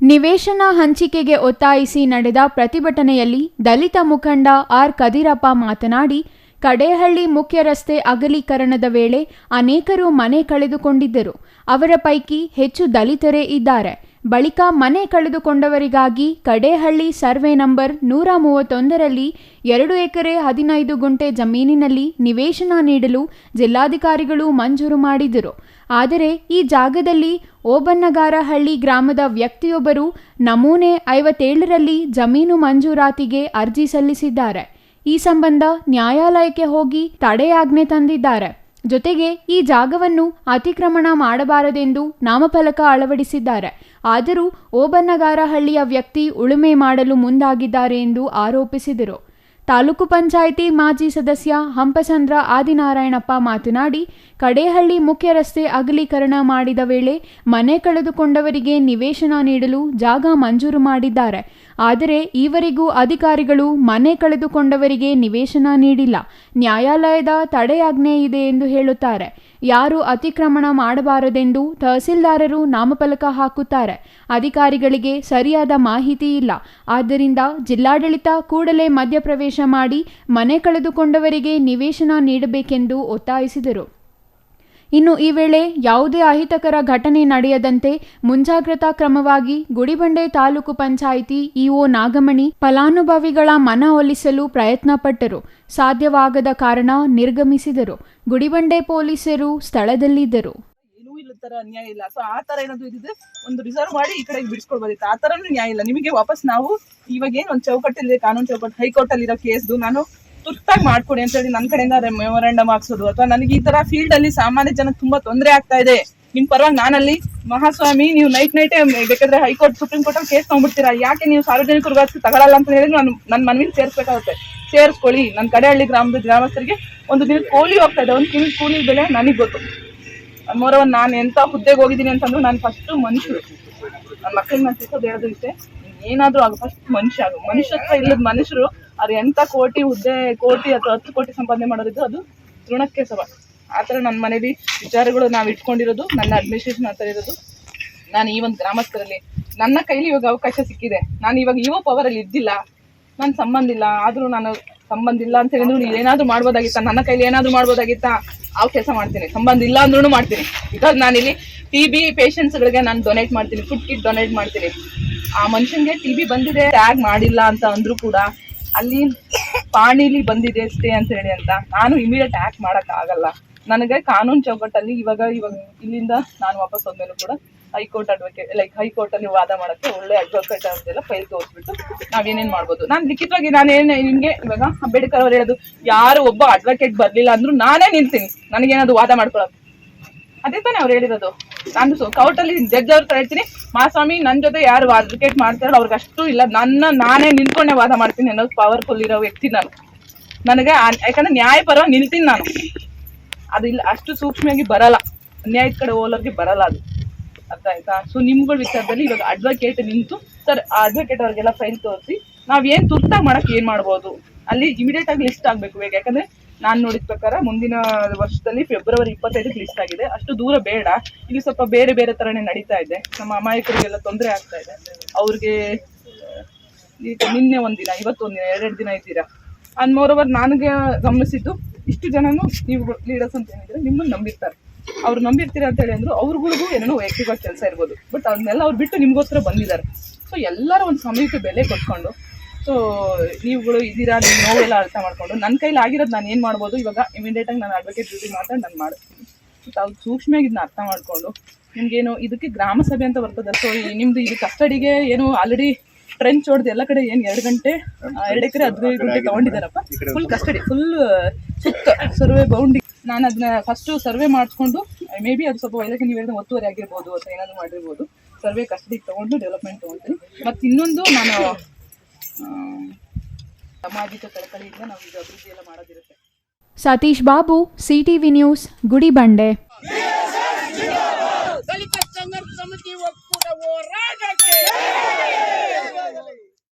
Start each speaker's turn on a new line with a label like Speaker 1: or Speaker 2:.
Speaker 1: ನಿವೇಶನ ಹಂಚಿಕೆಗೆ ಒತ್ತಾಯಿಸಿ ನಡೆದ ಪ್ರತಿಭಟನೆಯಲ್ಲಿ ದಲಿತ ಮುಖಂಡ ಆರ್ ಕದಿರಪ್ಪ ಮಾತನಾಡಿ, ಕಡೇಹಳ್ಳಿ ಮುಖ್ಯ ರಸ್ತೆ ಅಗಲೀಕರಣದ ವೇಳೆ ಅನೇಕರು ಮನೆ ಕಳೆದುಕೊಂಡಿದ್ದರು. ಅವರ ಪೈಕಿ ಹೆಚ್ಚು ದಲಿತರೇ ಇದ್ದಾರೆ. ಬಳಿಕ ಮನೆ ಕಳೆದುಕೊಂಡವರಿಗಾಗಿ ಕಡೇಹಳ್ಳಿ ಸರ್ವೆ ನಂಬರ್ ನೂರ ಮೂವತ್ತೊಂದರಲ್ಲಿ ಎರಡು ಎಕರೆ ಹದಿನೈದು ಗುಂಟೆ ಜಮೀನಿನಲ್ಲಿ ನಿವೇಶನ ನೀಡಲು ಜಿಲ್ಲಾಧಿಕಾರಿಗಳು ಮಂಜೂರು ಮಾಡಿದರು. ಆದರೆ ಈ ಜಾಗದಲ್ಲಿ ಓಬನ್ನಗಾರಹಳ್ಳಿ ಗ್ರಾಮದ ವ್ಯಕ್ತಿಯೊಬ್ಬರು ನಮೂನೆ ಐವತ್ತೇಳರಲ್ಲಿ ಜಮೀನು ಮಂಜೂರಾತಿಗೆ ಅರ್ಜಿ ಸಲ್ಲಿಸಿದ್ದಾರೆ. ಈ ಸಂಬಂಧ ನ್ಯಾಯಾಲಯಕ್ಕೆ ಹೋಗಿ ತಡೆಯಾಜ್ಞೆ ತಂದಿದ್ದಾರೆ. ಜೊತೆಗೆ ಈ ಜಾಗವನ್ನು ಅತಿಕ್ರಮಣ ಮಾಡಬಾರದೆಂದು ನಾಮಫಲಕ ಅಳವಡಿಸಿದ್ದಾರೆ. ಆದರೂ ಓಬನ್ನಗಾರಹಳ್ಳಿಯ ವ್ಯಕ್ತಿ ಉಳುಮೆ ಮಾಡಲು ಮುಂದಾಗಿದ್ದಾರೆ ಎಂದು ಆರೋಪಿಸಿದರು. ತಾಲೂಕು ಪಂಚಾಯಿತಿ ಮಾಜಿ ಸದಸ್ಯ ಹಂಪಚಂದ್ರ ಆದಿನಾರಾಯಣಪ್ಪ ಮಾತನಾಡಿ, ಕಡೇಹಳ್ಳಿ ಮುಖ್ಯ ರಸ್ತೆ ಅಗಲೀಕರಣ ಮಾಡಿದ ವೇಳೆ ಮನೆ ಕಳೆದುಕೊಂಡವರಿಗೆ ನಿವೇಶನ ನೀಡಲು ಜಾಗ ಮಂಜೂರು ಮಾಡಿದ್ದಾರೆ. ಆದರೆ ಈವರೆಗೂ ಅಧಿಕಾರಿಗಳು ಮನೆ ಕಳೆದುಕೊಂಡವರಿಗೆ ನಿವೇಶನ ನೀಡಿಲ್ಲ. ನ್ಯಾಯಾಲಯದ ತಡೆಯಾಜ್ಞೆ ಇದೆ ಎಂದು ಹೇಳುತ್ತಾರೆ. ಯಾರು ಅತಿಕ್ರಮಣ ಮಾಡಬಾರದೆಂದು ತಹಸೀಲ್ದಾರರು ನಾಮಫಲಕ ಹಾಕುತ್ತಾರೆ. ಅಧಿಕಾರಿಗಳಿಗೆ ಸರಿಯಾದ ಮಾಹಿತಿ ಇಲ್ಲ. ಆದ್ದರಿಂದ ಜಿಲ್ಲಾಡಳಿತ ಕೂಡಲೇ ಮಧ್ಯಪ್ರವೇಶ ಮಾಡಿ ಮನೆ ಕಳೆದುಕೊಂಡವರಿಗೆ ನಿವೇಶನ ನೀಡಬೇಕೆಂದು ಒತ್ತಾಯಿಸಿದರು. ಇನ್ನು ಈ ವೇಳೆ ಯಾವುದೇ ಅಹಿತಕರ ಘಟನೆ ನಡೆಯದಂತೆ ಮುಂಜಾಗ್ರತಾ ಕ್ರಮವಾಗಿ ಗುಡಿಬಂಡೆ ತಾಲೂಕು ಪಂಚಾಯಿತಿ ಇಒ ನಾಗಮಣಿ ಫಲಾನುಭವಿಗಳ ಮನ ಒಲಿಸಲು ಪ್ರಯತ್ನಪಟ್ಟರು. ಸಾಧ್ಯವಾಗದ ಕಾರಣ ನಿರ್ಗಮಿಸಿದರು. ಗುಡಿಬಂಡೆ ಪೊಲೀಸರು ಸ್ಥಳದಲ್ಲಿದ್ದರು.
Speaker 2: ನ್ಯಾಯ ಇಲ್ಲ ಸೊ ಆ ತರ ಏನಾದ್ರು ಒಂದು ರಿಸರ್ವ್ ಮಾಡಿ ಈ ಕಡೆ ಬಿಡಿಸ್ಕೊಳ್ಬೋದಿತ್ತು. ಆ ನ್ಯಾಯ ಇಲ್ಲ. ನಿಮಗೆ ವಾಪಸ್ ನಾವು ಇವಾಗ ಏನು ಒಂದು ಚೌಕಟ್ಟಲ್ಲಿ ಕಾನೂನು ಚೌಕಟ್ಟು ಹೈಕೋರ್ಟ್ ಅಲ್ಲಿರೋ ಕೇಸ್ದು ನಾನು ತುರ್ತಾಗಿ ಮಾಡ್ಕೊಡಿ ಅಂತ ಹೇಳಿ ನನ್ನ ಕಡೆಯಿಂದ ಮೆಮೊರಾಂಡಮ್ ಹಾಕ್ಸೋದು. ಅಥವಾ ನನಗೆ ಈ ತರ ಫೀಲ್ಡ್ ಅಲ್ಲಿ ಸಾಮಾನ್ಯ ಜನ ತುಂಬಾ ತೊಂದರೆ ಆಗ್ತಾ ಇದೆ. ನಿಮ್ ಪರವಾಗಿ ನಾನಲ್ಲಿ ಮಹಾಸ್ವಾಮಿ, ನೀವು ನೈಟ್ ನೈಟೇ ಬೇಕಾದ್ರೆ ಹೈಕೋರ್ಟ್ ಸುಪ್ರೀಂ ಕೋರ್ಟ್ ಅಲ್ಲಿ ಕೇಸ್ ತಗೊಂಡ್ಬಿಡ್ತೀರಾ? ಯಾಕೆ ನೀವು ಸಾರ್ವಜನಿಕರು ತಗೊಳಲ್ಲ ಅಂತ ಹೇಳಿ ನಾನು ನನ್ನ ಮನವಿನ ಸೇರಿಸ್ಬೇಕಾಗುತ್ತೆ. ಸೇರಿಸ್ಕೊಳ್ಳಿ. ನನ್ನ ಕಡೆಹಳ್ಳಿ ಗ್ರಾಮದ ಗ್ರಾಮಸ್ಥರಿಗೆ ಒಂದು ದಿನ ಕೂಲಿ ಹೋಗ್ತಾ ಇದೆ. ಒಂದು ದಿನದ ಕೂಲಿ ಬೆಲೆ ನನಗೆ ಗೊತ್ತು. ಮೋರವನ್ ನಾನು ಎಂತ ಹುದ್ದೆಗೆ ಹೋಗಿದ್ದೀನಿ ಅಂತಂದ್ರೆ ನಾನು ಫಸ್ಟ್ ಮನುಷ್ಯರು. ನನ್ನ ಮಕ್ಕಳಿಗೆ ನಾನು ಸಿಕ್ಕೋದು ಹೇಳೋದು ಇಷ್ಟೇ. ಏನಾದ್ರೂ ಆಗ ಫಸ್ಟ್ ಮನುಷ್ಯ ಆಗ. ಮನುಷ್ಯತ್ವ ಇಲ್ಲದ ಮನುಷ್ಯರು ಅವ್ರು ಎಂತ ಕೋಟಿ ಹುದ್ದೆ, ಕೋಟಿ ಅಥವಾ ಹತ್ತು ಕೋಟಿ ಸಂಪಾದನೆ ಮಾಡೋದಿದ್ದು ಅದು ಋಣಕ್ಕೆ ಸಮ. ಆ ಥರ ನನ್ನ ಮನೇಲಿ ವಿಚಾರಗಳು ನಾವು ಇಟ್ಕೊಂಡಿರೋದು, ನನ್ನ ಅಡ್ಮಿನಿಸ್ಟ್ರೇಷನ್ ಆ ಇರೋದು. ನಾನು ಈ ಒಂದು ಗ್ರಾಮಸ್ಥರಲ್ಲಿ, ನನ್ನ ಕೈಲಿ ಇವಾಗ ಅವಕಾಶ ಸಿಕ್ಕಿದೆ. ನಾನು ಇವಾಗ ಯುವ ಪವರಲ್ಲಿ ಇದ್ದಿಲ್ಲ. ನನ್ನ ಸಂಬಂಧ ಇಲ್ಲ. ಆದರೂ ನಾನು ಸಂಬಂಧ ಇಲ್ಲ ಅಂತ ಹೇಳಿದ್ರು ಏನಾದರೂ ಮಾಡ್ಬೋದಾಗಿತ್ತಾ? ನನ್ನ ಕೈಲಿ ಏನಾದರೂ ಮಾಡ್ಬೋದಾಗಿತ್ತಾ? ಆ ಕೆಲಸ ಮಾಡ್ತೀನಿ. ಸಂಬಂಧ ಇಲ್ಲ ಅಂದ್ರೂ ಮಾಡ್ತೀನಿ. ಬಿಕಾಸ್ ನಾನಿಲ್ಲಿ ಟಿ ಬಿ ಗಳಿಗೆ ನಾನು ಡೊನೇಟ್ ಮಾಡ್ತೀನಿ. ಫುಡ್ ಕಿಟ್ ಡೊನೇಟ್ ಮಾಡ್ತೀನಿ. ಆ ಮನುಷ್ಯನಿಗೆ ಟಿ ಬಿ ಬಂದಿದೆ ಟ್ಯಾಗ್ ಮಾಡಿಲ್ಲ ಅಂತ ಅಂದರೂ ಕೂಡ ಅಲ್ಲಿ ಪಾಣಿಲಿ ಬಂದಿದೆ ಸ್ಟೇ ಅಂತ ಹೇಳಿ ಅಂತ. ನಾನು ಇಮಿಡಿಯೇಟ್ ಆ್ಯಕ್ಟ್ ಮಾಡೋಕ್ಕಾಗಲ್ಲ ನನಗೆ ಕಾನೂನು ಚೌಕಟ್ಟಲ್ಲಿ ಇವಾಗ ಇವಾಗ ಇಲ್ಲಿಂದ ನಾನು ವಾಪಸ್ ಹೋದ್ಮೇಲೂ ಕೂಡ ಹೈಕೋರ್ಟ್ ಅಡ್ವೊಕೇಟ್ ಲೈಕ್ ಹೈಕೋರ್ಟ್ ಅಲ್ಲಿ ವಾದ ಮಾಡಕ್ಕೆ ಒಳ್ಳೆ ಅಡ್ವೊಕೇಟ್ ಅಂತೆಲ್ಲ ಫೈಲ್ ತೋರಿಸ್ಬಿಟ್ಟು ನಾವೇನೇನು ಮಾಡ್ಬೋದು? ನಾನು ಲಿಖಿತವಾಗಿ ನಾನೇನು ನಿಮಗೆ ಇವಾಗ ಅಂಬೇಡ್ಕರ್ ಅವ್ರು ಹೇಳೋದು, ಯಾರು ಒಬ್ಬ ಅಡ್ವೊಕೇಟ್ ಬರಲಿಲ್ಲ ಅಂದರೂ ನಾನೇ ನಿಲ್ತೀನಿ. ನನಗೇನಾದ್ರು ವಾದ ಮಾಡ್ಕೊಳಕ್ಕೆ ಅದೇ ತಾನೇ ಅವ್ರು ಹೇಳಿರೋದು. ನಾನು ಕೌಟಲ್ಲಿ ಜಡ್ಜ್ ಅವ್ರ ಹತ್ರ ಹೇಳ್ತೀನಿ, ಮಾಸ್ವಾಮಿ ನನ್ನ ಜೊತೆ ಯಾರು ಅಡ್ವೊಕೇಟ್ ಮಾಡ್ತಾರೋ ಅವ್ರಿಗೆ ಅಷ್ಟು ಇಲ್ಲ. ನನ್ನ, ನಾನೇ ನಿಂತ್ಕೊಂಡೆ ವಾದ ಮಾಡ್ತೀನಿ ಅನ್ನೋದು ಪವರ್ಫುಲ್ ಇರೋ ವ್ಯಕ್ತಿ ನಾನು. ನನಗೆ ಯಾಕಂದ್ರೆ ನ್ಯಾಯ ಪರ ನಿಲ್ತೀನಿ ನಾನು. ಅದು ಇಲ್ಲ, ಅಷ್ಟು ಸೂಕ್ಷ್ಮವಾಗಿ ಬರಲ್ಲ. ಅನ್ಯಾಯದ ಕಡೆ ಹೋಲೋರಿಗೆ ಬರಲ್ಲ ಅದು. ಅರ್ಥ ಆಯ್ತಾ? ಸೊ ನಿಮ್ಗಳ ವಿಚಾರದಲ್ಲಿ ಇವಾಗ ಅಡ್ವೊಕೇಟ್ ನಿಂತು, ಸರ್, ಆ ಅಡ್ವೊಕೇಟ್ ಅವ್ರಿಗೆಲ್ಲ ಫೈಲ್ ತೋರಿಸಿ, ನಾವ್ ಏನ್ ತುರ್ತಾಗಿ ಮಾಡಕ್ ಏನ್ ಮಾಡ್ಬೋದು? ಅಲ್ಲಿ ಇಮಿಡಿಯೇಟ್ ಆಗಿ ಲಿಸ್ಟ್ ಆಗ್ಬೇಕು ಯಾಕಂದ್ರೆ ನಾನ್ ನೋಡಿದ ಪ್ರಕಾರ ಮುಂದಿನ ವರ್ಷದಲ್ಲಿ ಫೆಬ್ರವರಿ ಇಪ್ಪತ್ತೈದಕ್ಕೆ ಲಿಸ್ಟ್ ಆಗಿದೆ. ಅಷ್ಟು ದೂರ ಬೇಡ. ಇಲ್ಲಿ ಸ್ವಲ್ಪ ಬೇರೆ ಬೇರೆ ತರನೇ ನಡೀತಾ ಇದೆ. ನಮ್ಮ ಅಮಾಯಕರಿಗೆಲ್ಲ ತೊಂದರೆ ಆಗ್ತಾ ಇದೆ. ಅವ್ರಿಗೆ, ಈಗ ನಿನ್ನೆ ಒಂದಿನ ಇವತ್ತೊಂದಿನ ಎರಡೆರಡು ದಿನ ಇದ್ದೀರಾ? ಅನ್ ಮೋರ್ ಓವರ್ ನನಗೆ ಗಮನಿಸಿದ್ದು, ಇಷ್ಟು ಜನನು ನೀವು ಲೀಡರ್ಸ್ ಅಂತ ಏನಿದ್ರೆ ನಿಮ್ಮನ್ನು ನಂಬಿರ್ತಾರೆ. ಅವ್ರು ನಂಬಿರ್ತೀರ ಅಂತ ಹೇಳಿ ಅಂದ್ರೆ, ಅವ್ರಗಳಿಗೂ ಏನೇನೋ ವೈಯಕ್ತಿಕ ಕೆಲಸ ಇರ್ಬೋದು. ಬಟ್ ಅದನ್ನೆಲ್ಲ ಅವ್ರು ಬಿಟ್ಟು ನಿಮ್ಗೋಸ್ಕರ ಬಂದಿದ್ದಾರೆ. ಸೊ ಎಲ್ಲರೂ ಒಂದು ಸಮಯಕ್ಕೆ ಬೆಲೆ ಕೊಟ್ಕೊಂಡು ಸೊ ನೀವುಗಳು ಇದ್ದೀರಾ ನೀವು ನೋವೆಲ್ಲ ಅರ್ಥ ಮಾಡ್ಕೊಂಡು. ನನ್ನ ಕೈಲಿ ಆಗಿರೋದು ನಾನು ಏನು ಮಾಡ್ಬೋದು? ಇವಾಗ ಇಮಿಡಿಯೇಟ್ ಆಗಿ ನಾನು ಅಡ್ವೊಕೇಟ್ ಡ್ಯೂಟಿ ಮಾತ್ರ ನಾನು ಮಾಡಿಸ್ತೀನಿ ತಾವು ಸೂಕ್ಷ್ಮವಾಗಿ ಇದನ್ನ ಅರ್ಥ ಮಾಡಿಕೊಂಡು ನಿಮಗೇನು ಇದಕ್ಕೆ ಗ್ರಾಮ ಸಭೆ ಅಂತ ಬರ್ತದೆ ಸೊ ನಿಮ್ದು ಇದು ಕಸ್ಟಡಿಗೆ ಏನು ಆಲ್ರೆಡಿ ಟ್ರೆಂಚ್ ಹೊಡೆದು ಎಲ್ಲ ಕಡೆ ಏನು ಎರಡು ಗಂಟೆ ಎರಡು ಎಕರೆ ಹದಿನೈದು ಗಂಟೆ ತೊಗೊಂಡಿದ್ದಾರಪ್ಪ? ಫುಲ್ ಕಸ್ಟಡಿ ಫುಲ್ ಸುತ್ತ ಸರ್ವೆ ಬೌಂಡಿ ನಾನು ಅದನ್ನ ಫಸ್ಟು ಸರ್ವೆ ಮಾಡಿಸ್ಕೊಂಡು ಮೇ ಬಿ ಅದು ಸ್ವಲ್ಪ ವೈಲಕ್ಕೆ ನೀವು ಹೇಳಿದ ಒತ್ತುವರಿ ಆಗಿರ್ಬೋದು ಅಥವಾ ಏನಾದರೂ ಮಾಡಿರ್ಬೋದು. ಸರ್ವೆ ಕಸ್ಟಡಿಗೆ ತೊಗೊಂಡು ಡೆವಲಪ್ಮೆಂಟ್ ತೊಗೊಳ್ತೀನಿ ಮತ್ತು ಇನ್ನೊಂದು ನಾನು ಸಾಮಾಜಿಕ ಕಳಕಳಿಯಿಂದ ನಾವು ಈಗ ಅಭಿವೃದ್ಧಿ ಎಲ್ಲ ಮಾಡೋದಿರುತ್ತೆ.
Speaker 1: Satish Babu CTV news Gudibande